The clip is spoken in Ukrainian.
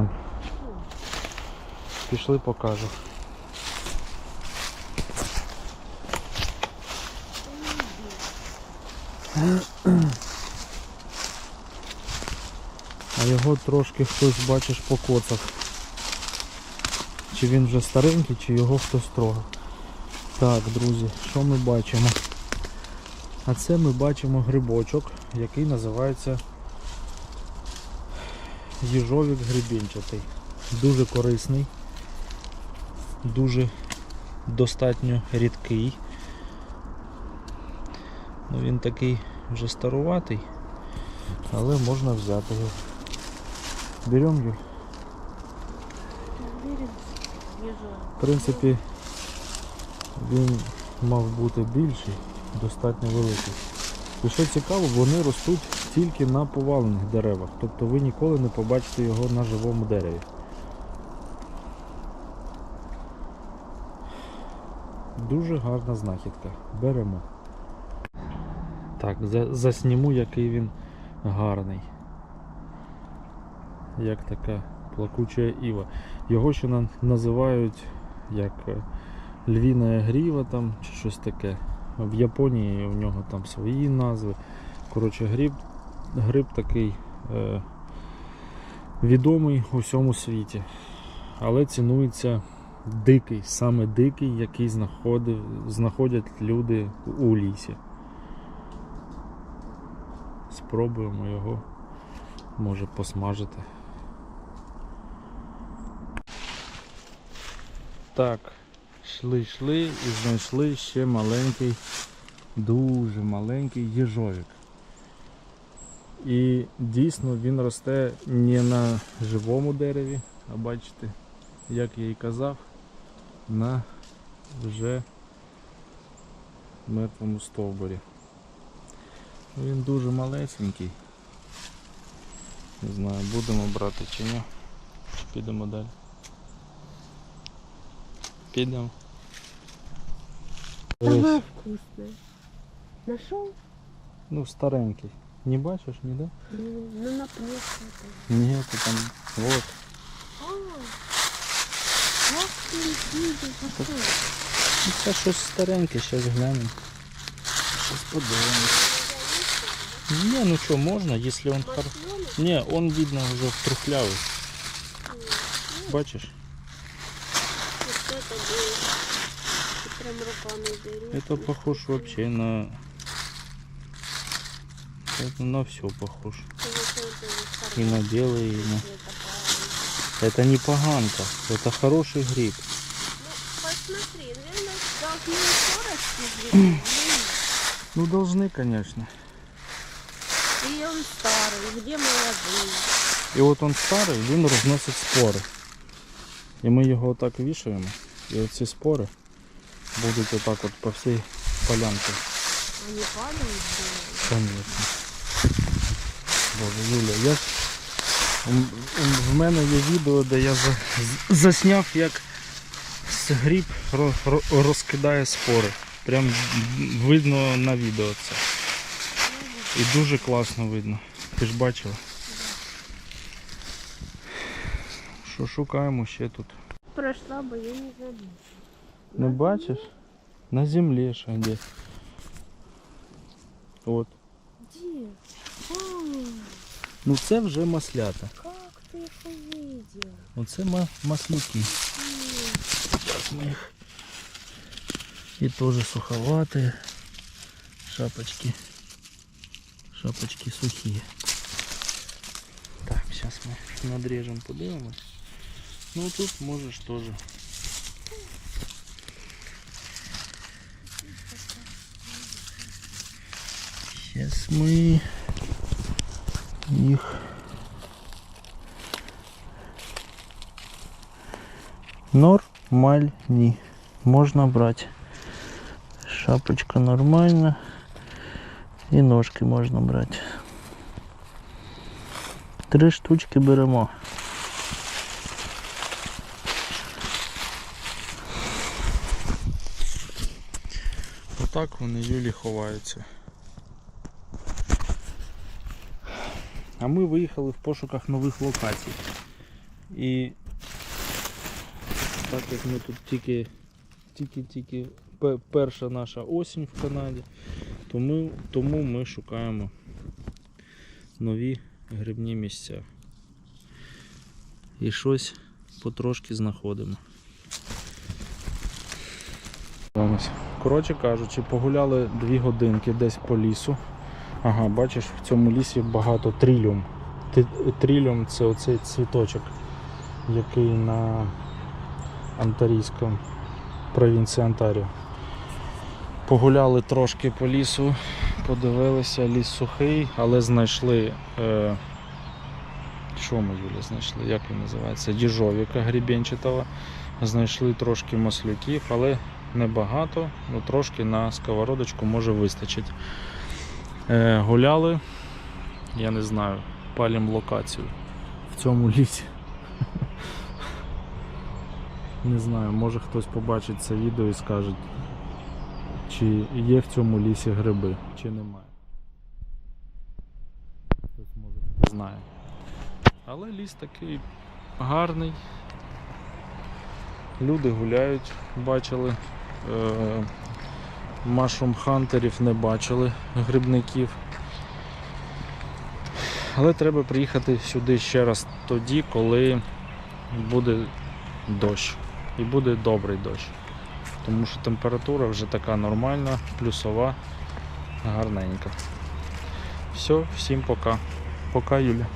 нам. Пішли покажу. А його трошки хтось, бачиш, покоцав. Чи він вже старенький, чи його хтось трогав. Так, друзі, що ми бачимо? А це ми бачимо грибочок, який називається їжовик грибінчатий. Дуже корисний, дуже достатньо рідкий. Ну, він такий вже старуватий, але можна взяти його. Беремо його. В принципі, він мав бути більший, достатньо великий. І що цікаво, вони ростуть тільки на повалених деревах. Тобто ви ніколи не побачите його на живому дереві. Дуже гарна знахідка. Беремо. Так, засніму, який він гарний. Як така плакуча іва. Його ще називають як е, львіна гріва там чи щось таке. В Японії у нього там свої назви. Коротше, гриб, гриб такий е, відомий у всьому світі. Але цінується дикий, саме дикий, який знаходив, знаходять люди у лісі. Спробуємо його, може посмажити. Так, йшли, йшли і знайшли ще маленький, дуже маленький їжовик. І дійсно він росте не на живому дереві, а бачите, як я і казав, на вже мертвому стовбурі. Він дуже малесенький. Не знаю, будемо брати чи ні. Чи підемо далі. Підемо. Она вкусная. Нашел? Ну, старенький. Не бачиш ніде? Ну, ну на плеске. Ні, то там. Вот. А, как ты видишь, какой? Ну, Це щось стареньке, зараз глянемо. Щось подивимось. Ні, ну що, можна, якщо він хор... Ні, он видно вже втрухлявий. Бачиш? Вот это было. Ты прям руками берешь. Это похож вообще на... Это на все похож. И на белый, и на... Это не поганка, это хороший гриб. Ну, посмотри, наверное, должны скорости сделать. Ну, должны, конечно. И он старый, где молодые. І от он старий, він розносить спори. І ми його отак вішаємо. І оці спори будуть отак от по всій полянці. Они падают, да. Боже, Юля, я ж... м- м- В мене є відео, де я засняв, як ро- розкидає спори. Прям видно на відео це. І дуже класно видно. Ти ж бачила? Що шукаємо ще тут? Прошла бы, я не заметила. Не бачиш? На землі ще де. От. Где? А, Ну це вже маслята. как ты их увидел? Оце ма- маслюки. Зараз ми їх. І теж суховаті. Шапочки. Шапочки сухі. Так, зараз ми надрежемо, подивимось. Ну тут можеш теж. Зараз ми їх нормальні. Можна брати. Шапочка нормальна. І ножки можна брати. Три штучки беремо. Отак вони Юлі ховаються. А ми виїхали в пошуках нових локацій. І так як ми тут тільки тільки-тільки перша наша осінь в Канаді, тому, тому ми шукаємо нові грибні місця. І щось потрошки знаходимо. Коротше кажучи, погуляли дві годинки десь по лісу. Ага, бачиш, в цьому лісі багато трілюм. Ти- це оцей цвіточок, який на Антарійському провінції Онтаріо. Погуляли трошки по лісу, подивилися, ліс сухий, але знайшли. Е, що ми Юля знайшли? Як він називається? Діжовіка грібенчатого. Знайшли трошки маслюків, але небагато, ну трошки на сковородочку може вистачить. Е, гуляли, я не знаю, палім локацію в цьому лісі. Не знаю, може хтось побачить це відео і скаже, чи є в цьому лісі гриби, чи немає. Хтось може не знає. Але ліс такий гарний. Люди гуляють, бачили. Е, Машрум хантерів не бачили грибників. Але треба приїхати сюди ще раз тоді, коли буде дощ. І буде добрий дощ. Тому що температура вже така нормальна, плюсова, гарненька. Все, всім пока. Пока, Юля.